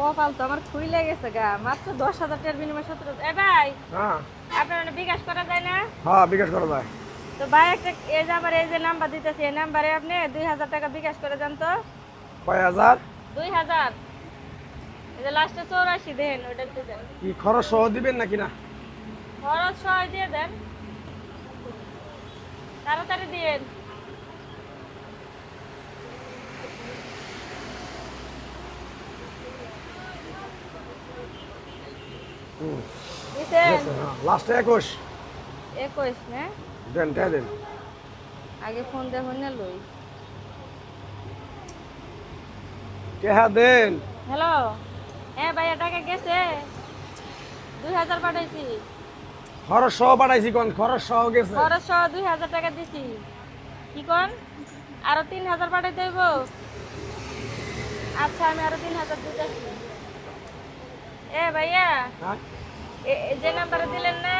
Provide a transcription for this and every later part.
কপাল তো আমার খুইলে গেছে গা। মাত্র দশ হাজার টাকার বিনিময় সতেরো এ ভাই হ্যাঁ। আপনার বিকাশ করা যায় না? হ্যাঁ বিকাশ করা যায়। তো ভাই একটা এই যে আমার এই যে নাম্বার দিতেছি এই নাম্বারে আপনি দুই হাজার টাকা বিকাশ করে দেন তো। কয় হাজার? দুই হাজার। এই যে লাস্টে চৌরাশি দেন ওটা দেন। কি খরচ সহ দিবেন নাকি না? খরচ সহ দিয়ে দেন। তাড়াতাড়ি দিন হুম দিছেন হ্যাঁ লাস্টে একুশ একুশ না দেন দেন আগে ফোন দেখুন না লই টেহা দেন হ্যালো হ্যাঁ ভাইয়া টাকা গেছে দুই হাজার পাঠাইছি। খরচ সহ পাঠাইছি কোন? খরচ সহ গেছে। খরচ সহ দুই হাজার টাকা দিছি। কি কন? আরও তিন হাজার পাঠাইতে হইব। আচ্ছা আমি আরও তিন হাজার দিতেছি। এ ভাইয়া হ্যাঁ? যে নাম্বারে দিলেন না।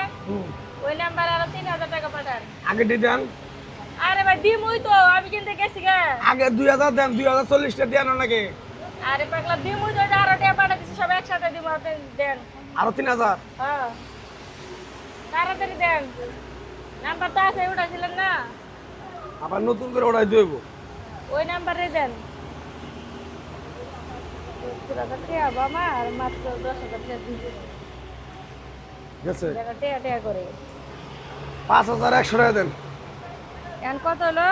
ওই নাম্বারে আরও তিন হাজার টাকা পাঠান। আগে দিয়ে দেন। আরে ভাই দিমুই তো আমি কিনতে গেছি গা। আগে দুই হাজার দেন দুই হাজার চল্লিশটা দেন নাকি? আরে পাগলা দিমুই তো আরও টাকা পাঠা দিচ্ছি সব একসাথে দিব আপনি দেন। আরও তিন হাজার? হ্যাঁ। তাড়াতাড়ি দেন। নাম্বার তো আছে উঠাইছিলেন না। আবার নতুন করে ওড়াই দেবো। ওই নাম্বারে দেন সত্তর হাজার টাকা বাবা আর মাত্র দশ হাজার টাকা দিবে গেছে টাকা টেয়া টেয়া করে পাঁচ হাজার একশো টাকা দেন। কত হলো?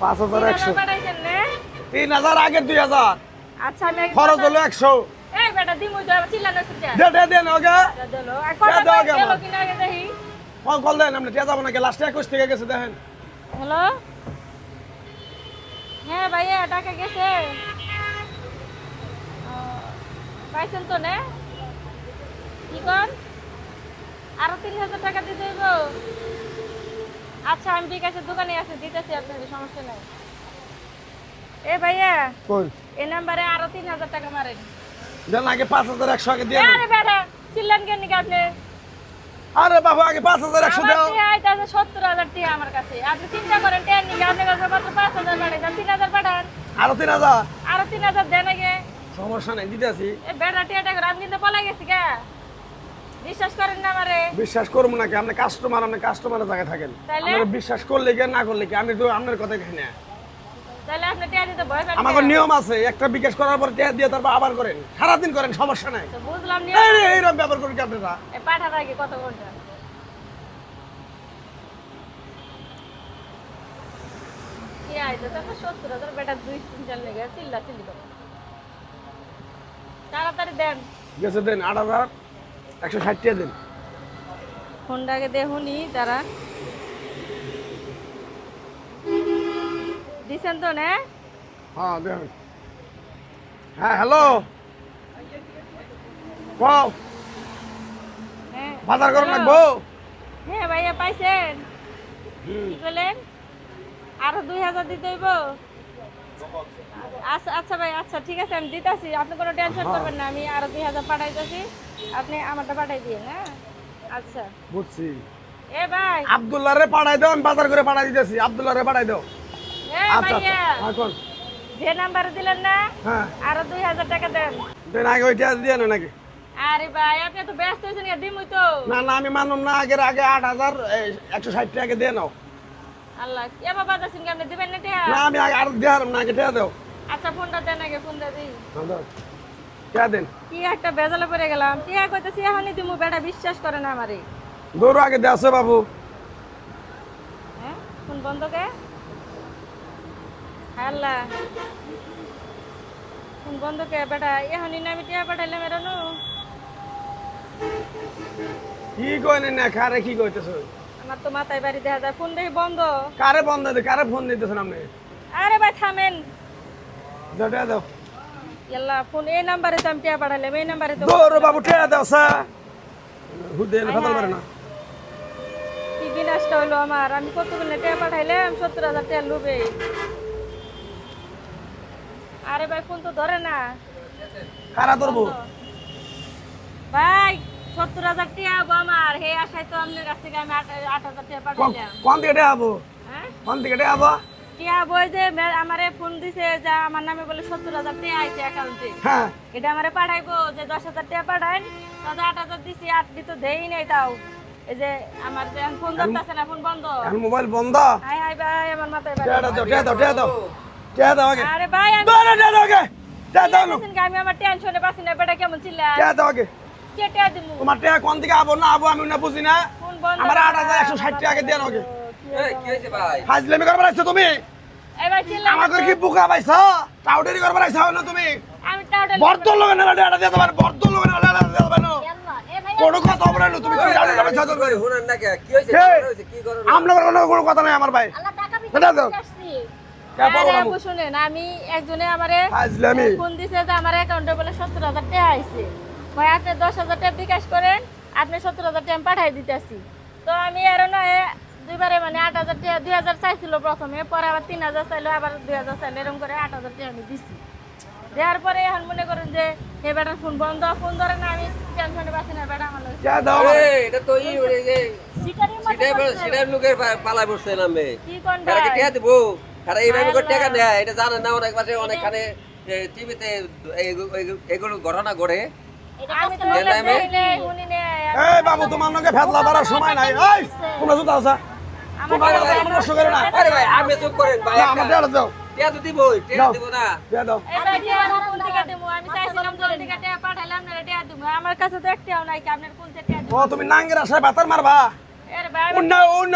পাঁচ হাজার একশো। হাজার তিন হাজার আগে দুই হাজার। আচ্ছা আমি খরচ হলো একশো। কল দেন আপনি টিয়া যাব নাকি? লাস্টে একুশ থেকে গেছে দেখেন। হ্যালো? হ্যাঁ ভাইয়া টাকা গেছে। পাইছেন তো না? কি কর আরও তিন হাজার টাকা দিতে হইব আচ্ছা আমি বিকাশের দোকানে আছি দিতেছি আপনাদের সমস্যা নাই। এ ভাইয়া কই? এই নাম্বারে আরও তিন হাজার টাকা মারেন। দেন আগে পাঁচ হাজার একশো আগে দিয়ে আরে বেটা চিল্লান কেন নাকি আপনি? আরে বাবু আগে পাঁচ হাজার একশো দাও। আইতাছে সত্তর হাজার টিয়া আমার কাছে। আপনি চিন্তা করেন টিয়া নিকে আপনি কাছে মাত্র পাঁচ হাজার পাঠাইছেন তিন হাজার পাঠান। আরও তিন হাজার। আরও তিন হাজার দেন আগে। সমস্যা নেই দিতেছি। এ বেটা টিয়াটা করে আমি কিন্তু গেছি গা বিশ্বাস করেন না আমারে। বিশ্বাস করব নাকি আপনি কাস্টমার আপনি কাস্টমারের জায়গায় থাকেন। তাইলে? বিশ্বাস করলে কি না করলে কি? আমি তো আপনার কথা খাই না। তাহলে আপনি টিয়া দিতে ভয় পান আমাকে নিয়ম আছে একটা বিকাশ করার পর টিয়া দিয়ে তারপর আবার করেন। সারাদিন করেন সমস্যা নাই। তো বুঝলাম এই রে, এইরকম ব্যাপার করি কি আপনারা? এ পাঠার আগে কত ঘণ্টা? কি আইতো তো বেটা দুই তিন চার লেগে চিল্লা চিল্লি করো তাড়াতাড়ি দেন। গেছে দেন আট হাজার একশো ষাট টাকা দেন। ফোনটাকে দেখুনি তারা দিছেন তো না? হ্যাঁ দেখুন হ্যাঁ হ্যালো। কও হ্যাঁ বাজার করুন লাগবো? হ্যাঁ ভাইয়া পাইছেন। কি বলেন আরও দুই হাজার দিতে হইব? আচ্ছা আচ্ছা ভাই আচ্ছা ঠিক আছে আমি দিতেছি। আপনি কোনো টেনশন করবেন না আমি আরও দুই হাজার পাঠাইতেছি। আপনি আমারটা পাঠাই দিয়ে হ্যাঁ? আচ্ছা। বুঝছি। এ ভাই। আবদুল্লাহ রে পাঠাই দাও আমি বাজার করে পাঠাই দিতেছি। আবদুল্লাহ রে পাঠাই দাও। এ আচ্ছা আচ্ছা। এখন যে নাম্বার দিলেন না হ্যাঁ। আরও দুই হাজার টাকা দেন। দেন আগে ওইটা দিয়ে না নাকি আরে ভাই আপনি তো ব্যস্ত হয়েছেন দিমুই তো। না না আমি মানুম না আগের আগে আট হাজার একশো ষাট টাকা দিয়ে নাও। আল্লাহ এ বাবা দাসিন কি আপনি দিবেন না টিয়া? না আমি আগে আর দিয়ে না আগে দাও। আচ্ছা ফোনটা দেন আগে ফোন দিয়ে দিই। হ্যাঁ, দেন। কি একটা বেজালে পড়ে গেলাম। টিয়া কইতেছি এখনই দিমু বেটা বিশ্বাস করে না আমারে। দৌড় আগে আসো বাবু। হ্যাঁ? ফোন বন্ধ কে? আল্লাহ। ফোন বন্ধ কে বেটা? এখনই না আমি টিয়া পাঠাইলাম এরানো। কি কইনে না কারে কি কইতেছ? আমার তো মাথায় বাড়ি দেখা যায় ফোন দেখি বন্ধ। কারে বন্ধ দে কারে ফোন দিতেছেন আপনি? আরে ভাই থামেন। দাও দাও ইয়াল্লা ফোন এই নাম্বারে তো আমি টিয়া পাঠাইলাম এই নাম্বারে তো দৌড় বাবু টাকা দাও সা। হুদে ফাদাল পারে না। কি বিনাশটা হইল আমার? আমি টিয়া পাঠাইলাম? সত্তর হাজার টাকা লুবে। আরে ভাই ফোন তো ধরে না। কারা ধরবো? ভাই সত্তর হাজার টাকা হব আমার। হে আশায় তো আপনার কাছ থেকে আমি আট হাজার টাকা পাঠাইলাম। কোন দিকে টাকা হব? হ্যাঁ? কোন দিকে টাকা হব? টিয়া বই যে আমারে ফোন দিছে যে আমার নামে বলে সত্তর হাজার টাকা আইছে অ্যাকাউন্টে হ্যাঁ। এটা আমারে পাঠাইবো যে দশ হাজার টাকা পাঠাইন। তাতে আট হাজার দিছি আট দি তো দেই নাই তাও। এই যে আমার যে ফোন ধরতেছে না ফোন বন্ধ। মোবাইল বন্ধ? হাই হাই ভাই আমার মাথায় টিয়া ব্যথা। দাও দাও। দাও দাও আগে। আরে ভাই দাও টিয়া দাও আগে আমি আমার টেনশনে পাচ্ছি না বেটা কেমন টিয়া দাও আগে। দিমু। তোমার টিয়া কোন দিকে আবো না আবো আমি না বুঝি না? আমার টাকা আগে এই, কি ভাই? করবার আইছো তুমি? চিল্লা আমাকে কি বুকা পাইছো? টাউডারি করবার আইছো না তুমি? আমি টাউডাল বর্দ লোকে না টাকা দিয়ে দেবার বর্দ লোকে না টাকা দিয়ে দেবার কোনো? কথা বলে না তুমি তুমি টাউডারি পাইছো তো কই, শুনেন না কে? কি হয়েছে? কি? করো না? কোনো কোনো কথা নাই আমার ভাই। এটা দাও। কে পাবো শুনেন আমি একজনে আমারে ফোন দিছে যে আমার অ্যাকাউন্টে বলে সত্তর হাজার টাকা আইছে। ভাই আপনি দশ হাজার টাকা বিকাশ করেন আপনি সত্তর হাজার টাকা পাঠাই দিতেছি। তো আমি এর নয় দুইবারে মানে আট হাজার টাকা দুই হাজার চাইছিল প্রথমে পরে আবার তিন হাজার চাইলো আবার দুই হাজার চাইলো এরকম করে আট হাজার টাকা আমি দিছি। দেওয়ার পরে এখন মনে করেন যে হে বেটার ফোন বন্ধ ফোন ধরে না আমি টেনশনে পাচ্ছি না বেটা আমার এটা তো ই যে লোকের পা- পালায় বসছে নামে। কি কোন ভাই? টিয়া দিব? এরা এইভাবে করে টাকা নেয়, এটা জানেন না অনেক মাসে অনেকখানে টিভিতে এগুলো ঘটনা ঘটে। এই বাবু তোমার নাকি ফেতলা পারার সময় নাই। এই কোন জুতা আছে তোমার টাকা কথা আমার নষ্ট করে না আরে ভাই আমি চুপ করেন ভাই আমার টাকা দাও। টিয়া তো দিবই টিয়া দিব না। টিয়া দাও। এবার কি আমার কোন থেকে দেবো? আমি চাইছিলাম কোন থেকে টাকা পাঠাইলাম না টাকা দেবো আমার কাছে তো একটাও নাই কি আপনার কোন থেকে টাকা ও তুমি নাঙ্গের আশায় বাতার মারবা? এর ভাই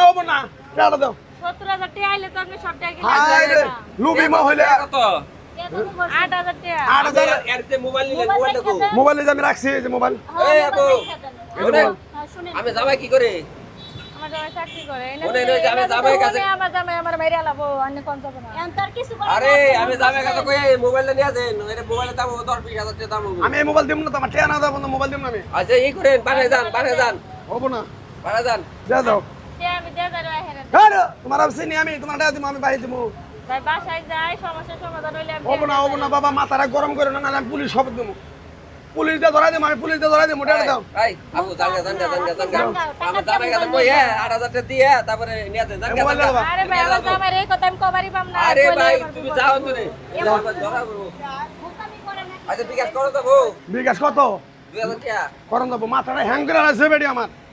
হব না। টাকা দাও। সত্তর হাজার টাকা আইলে তো আপনি সব টাকা কিনে হাই রে দিবেন না। লুবি মা হইলে। কত? মোবাইল আমি রাখছি এই যে মোবাইল। হ্যাঁ, শুনেন। আমি জামাই কি করে? না হয় আমি এই না জামাইয়ের শুনে কাছে- আমার জামাই আমার মাইরে আলাবো অন্য কোন যাব না। আরে আমি জামাই কাছে কই মোবাইলটা নিয়ে যান এর মোবাইলের দাম দশ বিশ হাজার টাকা দাম হবে। আমি এই মোবাইল দিব না তো আমার না মোবাইল দিব না আমি। আচ্ছা এই করেন পাঠায় যান হব না। দাও। হ্যাঁ তোমার আমি চিনি আমি তোমার টাকা দিব আমি বাইরে দিব। ভাই বাসায় যাই সমস্যার সমাধান হইলে আমি হব না হব না বাবা মাথাটা গরম করে না পুলিশ শপথ দেবো। পুলিশ দিয়ে ধরাই দেবো আমি পুলিশ দিয়ে ধরাই দেবো দাও। আপু জানগা জানগা জানগা জানগা। আমার কাছে কই হ্যাঁ আট হাজার টাকা দিয়ে তারপরে নিয়ে জানগা দাও। আরে ভাই আমার জামাই এই কথা আমি কবারই পাম না আরে ভাই তুমি যাও তো রে ধরা করব আচ্ছা বিকাশ করো তো বিকাশ কত? দুই হাজার টাকা। করন দেবো মাথাটা হ্যাং করে আছে বেডি আমার।